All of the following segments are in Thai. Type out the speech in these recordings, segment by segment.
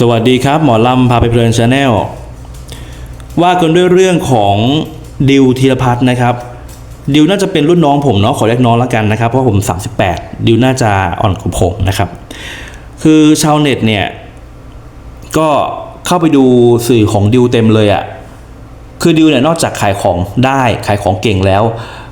สวัสดีครับ หมอลำพาไปเพลินชาแนลว่ากันด้วยเรื่องของดิวธีรพัฒน์นะครับ ดิวน่าจะเป็นรุ่นน้องผมเนาะขอเรียกน้องแล้วกันนะครับ เพราะผม 38 ดิวน่าจะอ่อนกว่าผมนะครับ คือชาวเน็ตเนี่ย ก็เข้าไปดูสื่อของดิวเต็มเลยอะ่ะคือดิวเนี่ยนอกจากขายของได้ขายของเก่งแล้ว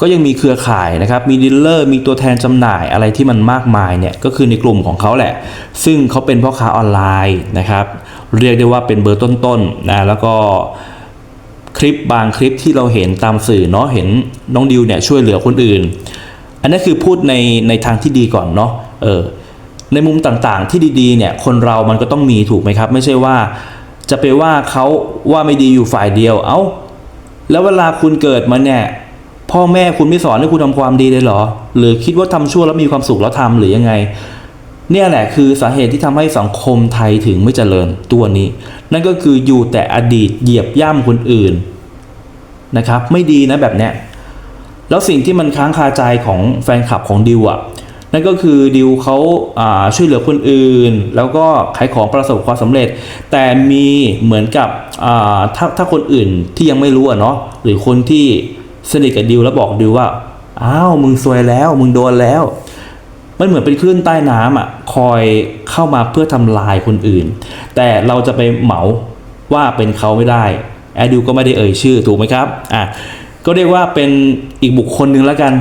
ก็ยังมีเครือข่ายนะครับ มีดีลเลอร์ มีตัวแทนจำหน่ายอะไรที่มันมากมายเนี่ย ก็คือในกลุ่มของเขาแหละ ซึ่งเขาเป็นพ่อค้าออนไลน์นะครับ เรียกได้ว่าเป็นเบอร์ต้นๆนะ แล้วก็คลิปบางคลิปที่เราเห็นตามสื่อเนาะ เห็นน้องดิวเนี่ยช่วยเหลือคนอื่น อันนี้คือพูดในในทางที่ดีก่อนเนาะ เออ ในมุมต่างๆที่ดีๆเนี่ย คนเรามันก็ต้องมีถูกไหมครับ ไม่ใช่ว่าจะไปว่าเขาว่าไม่ดีอยู่ฝ่ายเดียว เอ้า แล้วเวลาคุณเกิดมาเนี่ย พ่อแม่คุณไม่สอนให้คุณทำความดีเลยเหรอ หรือคิดว่าทำชั่วแล้วมีความสุขแล้วทำหรือยังไง เนี่ยแหละคือสาเหตุที่ทำให้สังคมไทยถึงไม่เจริญตัวนี้ นั่นก็คืออยู่แต่อดีตเหยียบย่ำคนอื่นนะครับ ไม่ดีนะแบบเนี้ยแล้วสิ่งที่มันค้างคาใจของแฟนคลับของดิวอะนั่นก็คือดิวเขาาช่วยเหลือคนอื่น แล้วก็ขายของประสบความสำเร็จ แต่มีเหมือนกับถ้าถ้าคนอื่นที่ยังไม่รู้อะเนาะหรือคนที่ สนิทกับดิวแล้วบอกดิวว่า อ้าว มึงซวยแล้ว มึงโดนแล้ว มันเหมือนเป็นคลื่นใต้น้ำอะ คอยเข้ามาเพื่อทำลายคนอื่น แต่เราจะไปเหมาว่าเป็นเขาไม่ได้ แอดดิวก็ไม่ได้เอ่ยชื่อถูกไหมครับ อะ ก็เรียกว่าเป็นอีกบุคคลหนึ่งแล้วกัน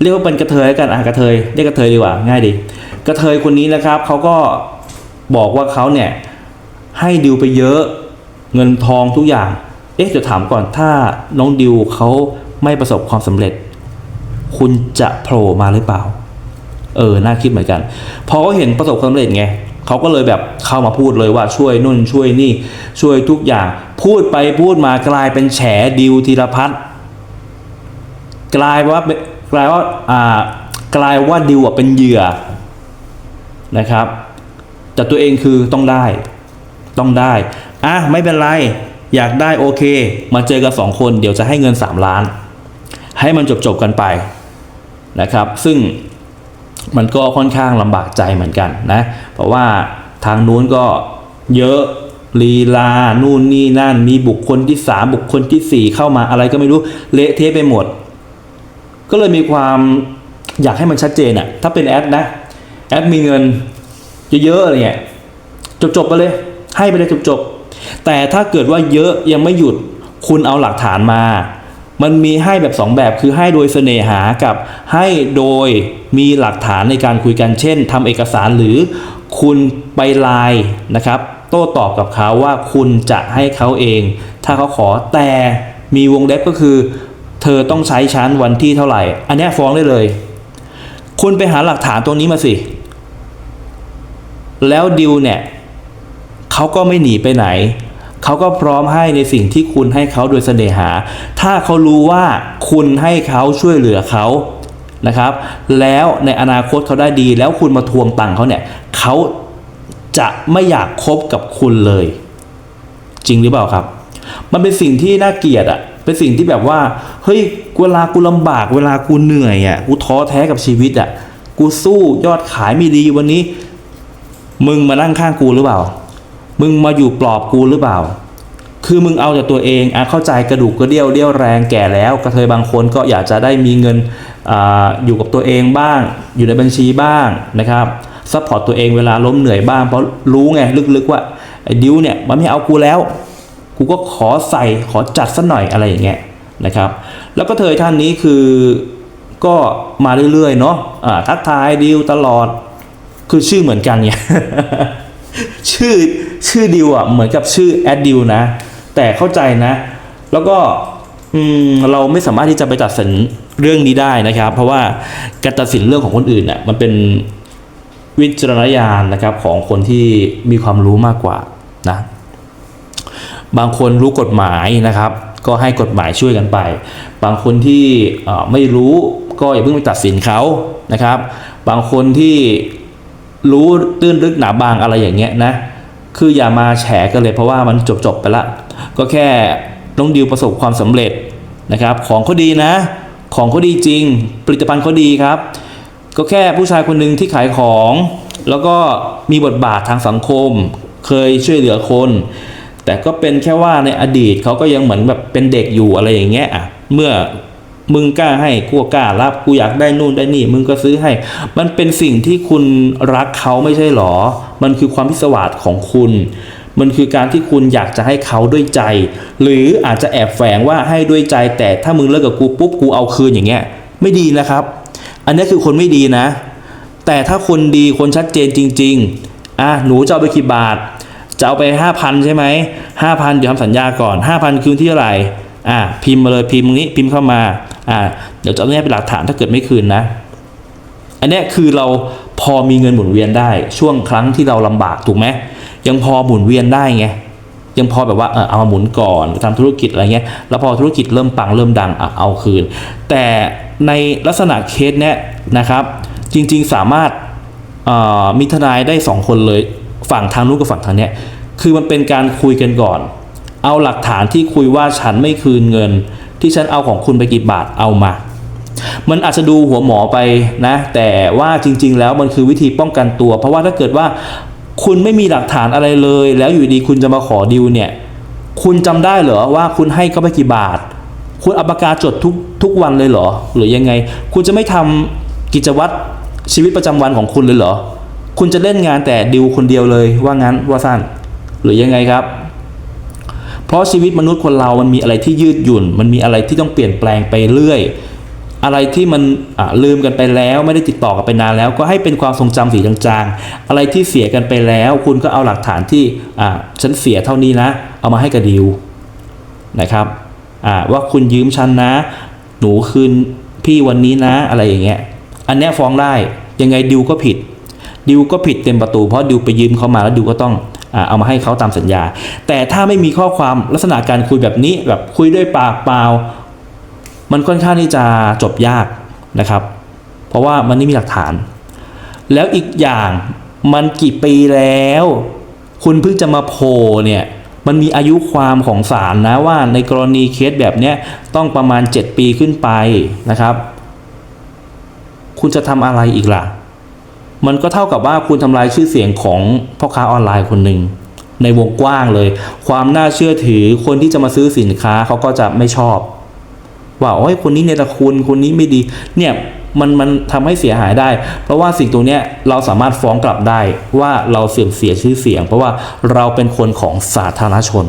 เรียกว่าเป็นกระเทยแล้วกันอะกระเทยเรียกกระเทยดีกว่า ง่ายดี กระเทยคนนี้นะครับเขาก็บอกว่าเขาเนี่ยให้ดิวไปเยอะเงินทองทุกอย่าง เอ๊ะจะถามก่อนถ้าน้องดิวเขา ไม่ประสบความสำเร็จ คุณจะโผล่มาหรือเปล่า เออ น่าคิดเหมือนกัน พอเขาเห็นประสบความสำเร็จไงเขาก็เลยแบบเข้ามาพูดเลยว่าช่วยนู่นช่วยนี่ ช่วยทุกอย่าง พูดไปพูดมากลายเป็นแฉดิวธีรพัฒน์กลายว่าเปกลายว่าอ่ากลายว่าดิวเป็นเหยื่อนะครับแต่ตัวเองคือต้องได้ ต้องได้อะไม่เป็นไร อยากได้โอเค มาเจอกันสองคนเดี๋ยวจะให้เงิน 3 ล้าน ให้มันจบจบกันไปนะครับ ซึ่งมันก็ค่อนข้างลำบากใจเหมือนกันนะเพราะว่าทางนู้นก็เยอะลีลา นู่นนี่นั่น มีบุคคลที่สามบุคคลที่สี่เข้ามาอะไรก็ไม่รู้ เละเทะไปหมด ก็เลยมีความอยากให้มันชัดเจนอะถ้าเป็นแอดนะ แอดมีเงินเยอะๆอะไรเงี้ยจบๆไปเลย ให้ไปเลยจบๆแต่ถ้าเกิดว่าเยอะยังไม่หยุดคุณเอาหลักฐานมา มันมีให้แบบสองแบบคือให้โดยเสน่หากับให้โดยมีหลักฐานในการคุยกันเช่นทำเอกสารหรือคุณไปไลน์นะครับ โต้ตอบกับเขาว่าคุณจะให้เขาเอง ถ้าเขาขอแต่มีวงเล็บก็คือ เธอต้องใช้ชั้นวันที่เท่าไหร่ อันนี้ฟ้องได้เลย คุณไปหาหลักฐานตรงนี้มาสิ แล้วดิวเนี่ยเขาก็ไม่หนีไปไหน เขาก็พร้อมให้ในสิ่งที่คุณให้เขาโดยเสน่หา ถ้าเขารู้ว่าคุณให้เขาช่วยเหลือเขานะครับ แล้วในอนาคตเขาได้ดี แล้วคุณมาทวงตังค์เขาเนี่ยเขาจะไม่อยากคบกับคุณเลย จริงหรือเปล่าครับ มันเป็นสิ่งที่น่าเกลียดอะเป็นสิ่งที่แบบว่าเฮ้ยเวลากูลำบากเวลากูเหนื่อยอะกูท้อแท้กับชีวิตอะกูสู้ยอดขายไม่ดีวันนี้ มึงมานั่งข้างกูหรือเปล่า มึงมาอยู่ปลอบกูหรือเปล่า คือมึงเอาแต่ตัวเองอะเข้าใจกระดูกกระเดี่ยวเดี่ยวแรงแก่แล้ว กระเทยบางคนก็อยากจะได้มีเงินออยู่กับตัวเองบ้าง อยู่ในบัญชีบ้างนะครับซัพพอร์ตตัวเองเวลาล้มเหนื่อยบ้างเพราะรู้ไงลึกๆว่าดิวเนี่ยมันไม่เอากูแล้ว กูก็ขอใส่ขอจัดสัหน่อยอะไรอย่างเงี้ยนะครับ แล้วก็เธอท่านนี้คือก็มาเรื่อยๆเนาะอ่าทักทายดิวตลอด คือชื่อเหมือนกันเนี่ยชื่อ ชื่อดิวอะเหมือนกับชื่อแอดดิวนะ แต่เข้าใจนะ แล้วก็อืมเราไม่สามารถที่จะไปตัดสินเรื่องนี้ได้นะครับ เพราะว่าการตัดสินเรื่องของคนอื่นเนี่ยมันเป็นวิจารณญาณนะครับของคนที่มีความรู้มากกว่านะบางคนรู้กฎหมายนะครับ ก็ให้กฎหมายช่วยกันไป บางคนที่ไม่รู้ก็อย่าเพิ่งไปตัดสินเขานะครับ บางคนที่รู้ตื้นลึกหนาบางอะไรอย่างเงี้ยนะ คืออย่ามาแฉกันเลยเพราะว่ามันจบจบๆไปละ ก็แค่น้องดิวประสบความสำเร็จนะครับ ของเขาดีนะ ของเขาดีจริง ผลิตภัณฑ์เขาดีครับ ก็แค่ผู้ชายคนหนึ่งที่ขายของ แล้วก็มีบทบาททางสังคม เคยช่วยเหลือคน แต่ก็เป็นแค่ว่าในอดีตเขาก็ยังเหมือนแบบเป็นเด็กอยู่อะไรอย่างเงี้ยอะเมื่อ มึงกล้าให้กูกล้ารับกูอยากได้นู่นได้นี่ มึงก็ซื้อให้ มันเป็นสิ่งที่คุณรักเขาไม่ใช่หรอ มันคือความพิศวาสของคุณ มันคือการที่คุณอยากจะให้เขาด้วยใจ หรืออาจจะแอบแฝงว่าให้ด้วยใจแต่ถ้ามึงเลิกกับกูปุ๊บกูเอาคืนอย่างเงี้ย ไม่ดีนะครับ อันนี้คือคนไม่ดีนะ แต่ถ้าคนดีคนชัดเจนจริง ๆอะหนูจะเอาไปกี่บาทจะเอาไปห้าพันใช่ไหมห้าพันเดี๋ยวทำสัญญาก่อนห้าพันคืนที่เท่าไหร่อะพิมพ์มาเลยพิมพ์นี้พิมพ์เข้ามา อะเดี๋ยวจะเอาเนี้ยเป็นหลักฐานถ้าเกิดไม่คืนนะ อันเนี้ยคือเราพอมีเงินหมุนเวียนได้ช่วงครั้งที่เราลำบากถูกไหมยังพอหมุนเวียนได้ไงยังพอแบบว่าเออเอามาหมุนก่อนทำธุรกิจอะไรเงี้ยแล้วพอธุรกิจเริ่มปังเริ่มดังอะเอาคืน แต่ในลักษณะเคสเนี้ยนะครับ จริงๆสามารถมีทนายได้สองคนเลยฝั่งทางนู้นกับฝั่งทางเนี้ยคือมันเป็นการคุยกันก่อน เอาหลักฐานที่คุยว่าฉันไม่คืนเงิน ที่ฉันเอาของคุณไปกี่บาทเอามา มันอาจจะดูหัวหมอไปนะ แต่ว่าจริง ๆ แล้วมันคือวิธีป้องกันตัว เพราะว่าถ้าเกิดว่าคุณไม่มีหลักฐานอะไรเลย แล้วอยู่ดีคุณจะมาขอดิวเนี่ย คุณจำได้เหรอว่าคุณให้เขาไปกี่บาท คุณเอาปากกาจดทุกทุกวันเลยเหรอ หรือยังไง คุณจะไม่ทำกิจวัตรชีวิตประจำวันของคุณเลยเหรอ คุณจะเล่นงานแต่ดิวคนเดียวเลยว่างั้นว่าสั้นหรือยังไงครับ เพราะชีวิตมนุษย์คนเรามันมีอะไรที่ยืดหยุ่น มันมีอะไรที่ต้องเปลี่ยนแปลงไปเรื่อย อะไรที่มันลืมกันไปแล้วไม่ได้ติดต่อกันไปนานแล้ว ก็ให้เป็นความทรงจำสีจางๆ อะไรที่เสียกันไปแล้ว คุณก็เอาหลักฐานที่ฉันเสียเท่านี้นะ เอามาให้กับดิวนะครับว่าคุณยืมฉันนะ หนูคืนพี่วันนี้นะอะไรอย่างเงี้ยอันนี้ฟ้องได้ยังไงดิวก็ผิดดิวก็ผิดเต็มประตูเพราะดิวไปยืมเขามาแล้วดิวก็ต้อง เอามาให้เขาตามสัญญา แต่ถ้าไม่มีข้อความลักษณะการคุยแบบนี้แบบคุยด้วยปากเปล่า มันค่อนข้างที่จะจบยากนะครับ เพราะว่ามันไม่มีหลักฐาน แล้วอีกอย่างมันกี่ปีแล้ว คุณเพิ่งจะมาโผล่เนี่ยมันมีอายุความของศาลนะว่าในกรณีเคสแบบเนี้ยต้องประมาณ 7 ปีขึ้นไปนะครับ คุณจะทำอะไรอีกล่ะ มันก็เท่ากับว่าคุณทำลายชื่อเสียงของพ่อค้าออนไลน์คนหนึ่งในวงกว้างเลย ความน่าเชื่อถือคนที่จะมาซื้อสินค้าเขาก็จะไม่ชอบ ว่าโอ้ยคนนี้เนรคุณคนนี้ไม่ดี เนี่ยมันมันทำให้เสียหายได้ เพราะว่าสิ่งตรงเนี้ยเราสามารถฟ้องกลับได้ว่าเราเสื่อมเสียชื่อเสียง เพราะว่าเราเป็นคนของสาธารณชน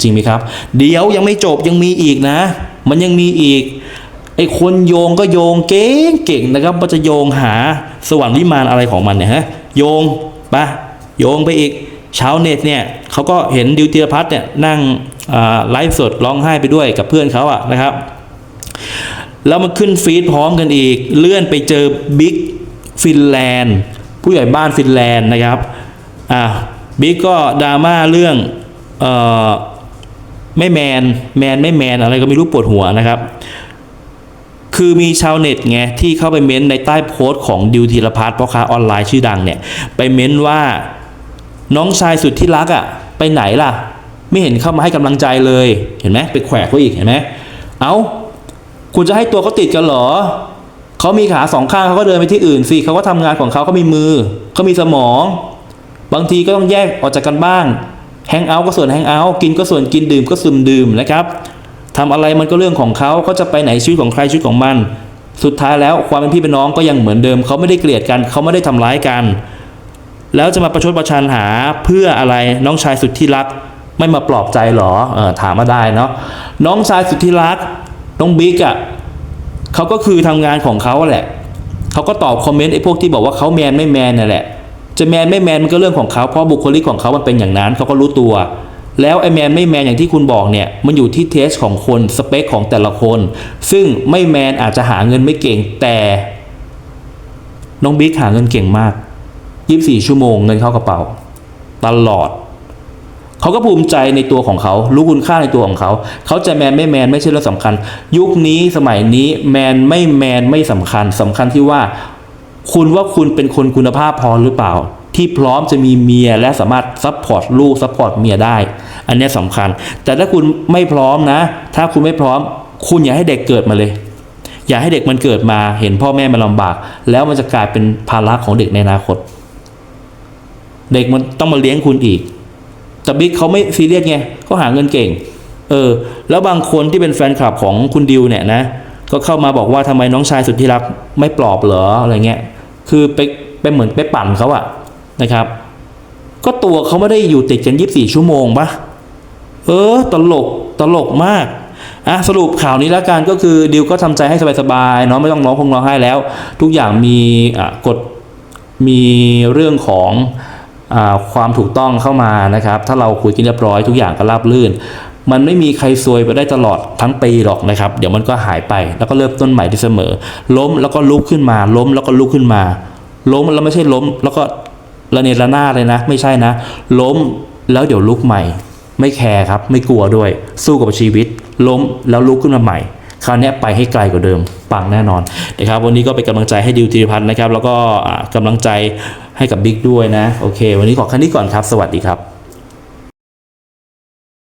จริงไหมครับ เดี๋ยวยังไม่จบยังมีอีกนะ มันยังมีอีกไอ้คนโยงก็โยงเก่งเก่งนะครับว่าจะโยงหาสวรรค์วิมานอะไรของมันเนี่ยฮะโยงไปโยงไปอีกชาวเน็ตเนี่ยเขาก็เห็นดิวเตียพัฒน์เนี่ยนั่งไลฟ์สดร้องไห้ไปด้วยกับเพื่อนเขาอะนะครับ แล้วมันขึ้นฟีดพร้อมกันอีก เลื่อนไปเจอบิ๊กฟินแลนด์ผู้ใหญ่บ้านฟินแลนด์นะครับอ่าบิ๊กก็ดราม่าเรื่องเอ่อไม่แมนแมนไม่แมนอะไรก็ไม่รู้ปวดหัวนะครับ คือมีชาวเน็ตไงที่เข้าไปเม้นต์ในใต้โพสต์ของดิวธีรพัฒน์พ่อค้าออนไลน์ชื่อดังเนี่ยไปเม้นต์ว่าน้องชายสุดที่รักอะ่ะไปไหนล่ะ ไม่เห็นเข้ามาให้กำลังใจเลยเห็นไหมไปแขวะเขาอีกเห็นไหมเอา้าคุณจะให้ตัวเขาติดกันเหรอเขามีขาสองข้างเขาก็เดินไปที่อื่นสิเขาก็ทำงานของเขาเขามีมือเขามีสมอง บางทีก็ต้องแยกออกจากกันบ้างแฮงเอาท์ก็ส่วนแฮงเอาท์กินก็ส่วนกินดื่มก็ส่วนดื่มนะครับ ทำอะไรมันก็เรื่องของเขาเขาจะไปไหนชีวิตของใครชีวิตของมัน สุดท้ายแล้วความเป็นพี่เป็นน้องก็ยังเหมือนเดิม เขาไม่ได้เกลียดกัน เขาไม่ได้ทำร้ายกัน แล้วจะมาประชดประชันหาเพื่ออะไรน้องชายสุดที่รัก ไม่มาปลอบใจหรอออถามมาได้เนาะน้องชายสุดที่รักน้องบิ๊กอะ่ะเขาก็คือทำงานของเขาแหละเขาก็ตอบคอมเมนต์ไอ้พวกที่บอกว่าเขาแมนไม่แมนนั่นแหละจะแมนไม่แมนมันก็เรื่องของเขาเพราะบุคลิกของเขามันเป็นอย่างนั้นเขาก็รู้ตัว แล้วไอ้แมนไม่แมนอย่างที่คุณบอกเนี่ยมันอยู่ที่เทสของคนสเปคของแต่ละคน ซึ่งไม่แมนอาจจะหาเงินไม่เก่งแต่น้องบิ๊กหาเงินเก่งมาก 24 ชั่วโมงเงินเข้ากระเป๋า ตลอด เขาก็ภูมิใจในตัวของเขา รู้คุณค่าในตัวของเขา เขาจะแมนไม่แมนไม่ใช่เรื่องสำคัญ ยุคนี้สมัยนี้แมนไม่แมนไม่สำคัญสำคัญที่ว่า คุณว่าคุณเป็นคนคุณภาพพอหรือเปล่า ที่พร้อมจะมีเมียและสามารถซัพพอร์ตลูกซัพพอร์ตเมียได้ อันนี้ยสำคัญ แต่ถ้าคุณไม่พร้อมนะ ถ้าคุณไม่พร้อม คุณอย่าให้เด็กเกิดมาเลย อย่าให้เด็กมันเกิดมาเห็นพ่อแม่มันลำบาก แล้วมันจะกลายเป็นภาระของเด็กในอนาคต เด็กมันต้องมาเลี้ยงคุณอีก แต่บิ๊กเขาไม่ซีเรียสไงเขาหาเงินเก่ง เออ แล้วบางคนที่เป็นแฟนคลับของคุณดิวเนี่ยนะ ก็เข้ามาบอกว่าทำไมน้องชายสุดที่รักไม่ปลอบเหรออะไรเงี้ย คือไปไปเหมือนไปปั่นเขาอะนะครับ ก็ตัวเขาไม่ได้อยู่ติดกัน 24 ชั่วโมงปะ เออ ตลก ตลกมากอะสรุปข่าวนี้แล้วกันก็คือดิวก็ทำใจให้สบายๆเนาะไม่ต้องร้องคงร้องไห้แล้ว ทุกอย่างมีอะกฎมีเรื่องของอาความถูกต้องเข้ามานะครับ ถ้าเราคุยกันเรียบร้อยทุกอย่างก็ราบรื่น มันไม่มีใครซวยไปได้ตลอดทั้งปีหรอกนะครับ เดี๋ยวมันก็หายไปแล้วก็เริ่มต้นใหม่ได้เสมอ ล้มแล้วก็ลุกขึ้นมา ล้มแล้วก็ลุกขึ้นมา ล้มแล้วไม่ใช่ล้ม แล้วก็ระเนระนาดเลยนะ ไม่ใช่นะ ล้มแล้วเดี๋ยวลุกใหม่ ไม่แคร์ครับ ไม่กลัวด้วย สู้กับชีวิต ล้มแล้วลุกขึ้นมาใหม่ คราวนี้ไปให้ไกลกว่าเดิม ปังแน่นอนนะครับวันนี้ก็เป็นกำลังใจให้ดิวธีรพันธ์นะครับ แล้วก็อ่ากำลังใจให้กับบิ๊กด้วยนะ โอเค วันนี้ขอแค่นี้ก่อนครับ สวัสดีครับ